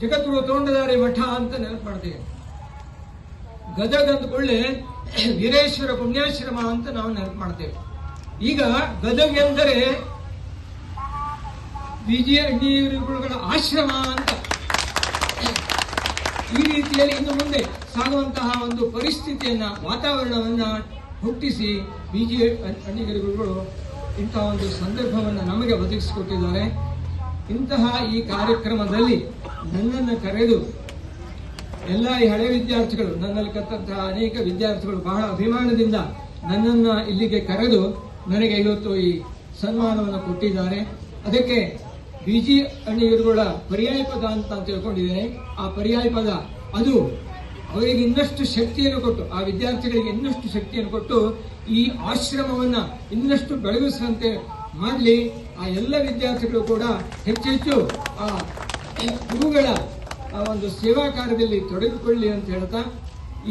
ಜಗದ್ಗುರು ತೋಂಡದಾರಿ ಮಠ ಅಂತ ನೆನಪು ಮಾಡ್ತೀವಿ ಗದಗ ಕೂಡಲೇ ವೀರೇಶ್ವರ ಪುಣ್ಯಾಶ್ರಮ ಅಂತ ನಾವು ನೆನಪು ಮಾಡ್ತೇವೆ ಈಗ ಗದಗ ಎಂದರೆ ವಿಜಯ ಗುರುಗಳ ಆಶ್ರಮ ಅಂತ. ಈ ರೀತಿಯಲ್ಲಿ ಇನ್ನು ಮುಂದೆ ಸಾಗುವಂತಹ ಒಂದು ಪರಿಸ್ಥಿತಿಯನ್ನ, ವಾತಾವರಣವನ್ನ ಹುಟ್ಟಿಸಿ ಬಿಜೆ ಅಣ್ಣಿಗರುಗಳು ಇಂತಹ ಒಂದು ಸಂದರ್ಭವನ್ನು ನಮಗೆ ಒದಗಿಸಿಕೊಟ್ಟಿದ್ದಾರೆ. ಇಂತಹ ಈ ಕಾರ್ಯಕ್ರಮದಲ್ಲಿ ನನ್ನನ್ನು ಕರೆದು ಎಲ್ಲ ಈ ಹಳೆ ವಿದ್ಯಾರ್ಥಿಗಳು, ನನ್ನಲ್ಲಿ ಕತ್ತಂತಹ ಅನೇಕ ವಿದ್ಯಾರ್ಥಿಗಳು ಬಹಳ ಅಭಿಮಾನದಿಂದ ನನ್ನನ್ನು ಇಲ್ಲಿಗೆ ಕರೆದು ನನಗೆ ಇವತ್ತು ಈ ಸನ್ಮಾನವನ್ನು ಕೊಟ್ಟಿದ್ದಾರೆ. ಅದಕ್ಕೆ ಬಿಜಿ ಅಣ್ಣಿಯರುಗಳ ಪರ್ಯಾಯ ಪದ ಅಂತ ತಿಳ್ಕೊಂಡಿದ್ದೇನೆ. ಆ ಪರ್ಯಾಯ ಪದ ಅದು ಅವರಿಗೆ ಇನ್ನಷ್ಟು ಶಕ್ತಿಯನ್ನು ಕೊಟ್ಟು, ಆ ವಿದ್ಯಾರ್ಥಿಗಳಿಗೆ ಇನ್ನಷ್ಟು ಶಕ್ತಿಯನ್ನು ಕೊಟ್ಟು ಈ ಆಶ್ರಮವನ್ನ ಇನ್ನಷ್ಟು ಬೆಳಗಿಸುವಂತೆ ಮಾಡಲಿ ಆ ಎಲ್ಲ ವಿದ್ಯಾರ್ಥಿಗಳು ಕೂಡ ಹೆಚ್ಚೆಚ್ಚು ಆ ಗುರುಗಳ, ಆ ಒಂದು ಸೇವಾ ಕಾರ್ಯದಲ್ಲಿ ತೊಡಗಿಕೊಳ್ಳಿ ಅಂತ ಹೇಳ್ತಾ,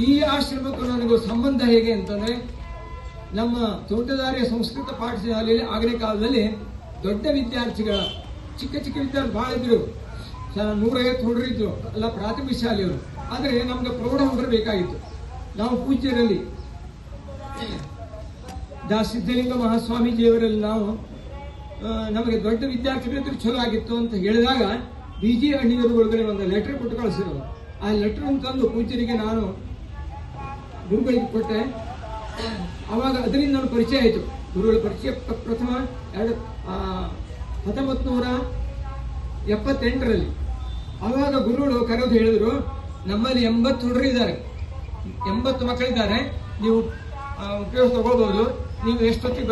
ಈ ಆಶ್ರಮಕ್ಕೂ ನನಗೂ ಸಂಬಂಧ ಹೇಗೆ ಅಂತಂದ್ರೆ, ನಮ್ಮ ತೋಟದಾರಿಯ ಸಂಸ್ಕೃತ ಪಾಠಶಾಲೆಯಲ್ಲಿ ಆಗಿನ ಕಾಲದಲ್ಲಿ ದೊಡ್ಡ ವಿದ್ಯಾರ್ಥಿಗಳ, ಚಿಕ್ಕ ಚಿಕ್ಕ ವಿದ್ಯಾರ್ಥಿ ಬಹಳ ಇದ್ರು. ನೂರೈವತ್ತು ಹುಡುಗರು ಇದ್ರು, ಎಲ್ಲ ಪ್ರಾಥಮಿಕ ಶಾಲೆಯವರು. ಆದರೆ ನಮ್ಗೆ ಪ್ರೌಢ ಹುಡುಗರು ಬೇಕಾಗಿತ್ತು. ನಾವು ಪೂಜ್ಯರಲ್ಲಿ ದಾ ಸಿದ್ಧಲಿಂಗ ಮಹಾಸ್ವಾಮೀಜಿಯವರಲ್ಲಿ ನಾವು ನಮಗೆ ದೊಡ್ಡ ವಿದ್ಯಾರ್ಥಿಗಳಿದ್ರೆ ಚಲೋ ಆಗಿತ್ತು ಅಂತ ಹೇಳಿದಾಗ ಬಿ ಜಿ ಒಳಗಡೆ ಒಂದು ಲೆಟರ್ ಕೊಟ್ಟು ಕಳಿಸಿದ್ರು. ಆ ಲೆಟರ್ ತಂದು ಪೂಜರಿಗೆ ನಾನು ಗುರುಗಳಿಗೆ ಕೊಟ್ಟೆ. ಅವಾಗ ಅದರಿಂದ ನಾನು ಪರಿಚಯ ಆಯಿತು. ಗುರುಗಳ ಪರಿಚಯ ಪ್ರ- ಪ್ರಥಮ ಎರಡು ಹತ್ತೊಂಬತ್ತು ನೂರ ಎಪ್ಪತ್ತೆಂಟರಲ್ಲಿ. ಅವಾಗ ಗುರುಗಳು ಕರೆದು ಹೇಳಿದ್ರು, ನಮ್ಮಲ್ಲಿ ಎಂಬತ್ತು ಹುಡುಗರು ಇದ್ದಾರೆ. ಎಂಬತ್ತು ಮಕ್ಕಳಿದ್ದಾರೆ. ನೀವು ಉಪಯೋಗ ತಗೋಬಹುದು ನೀವು ಎಷ್ಟೊತ್ತಿಗೆ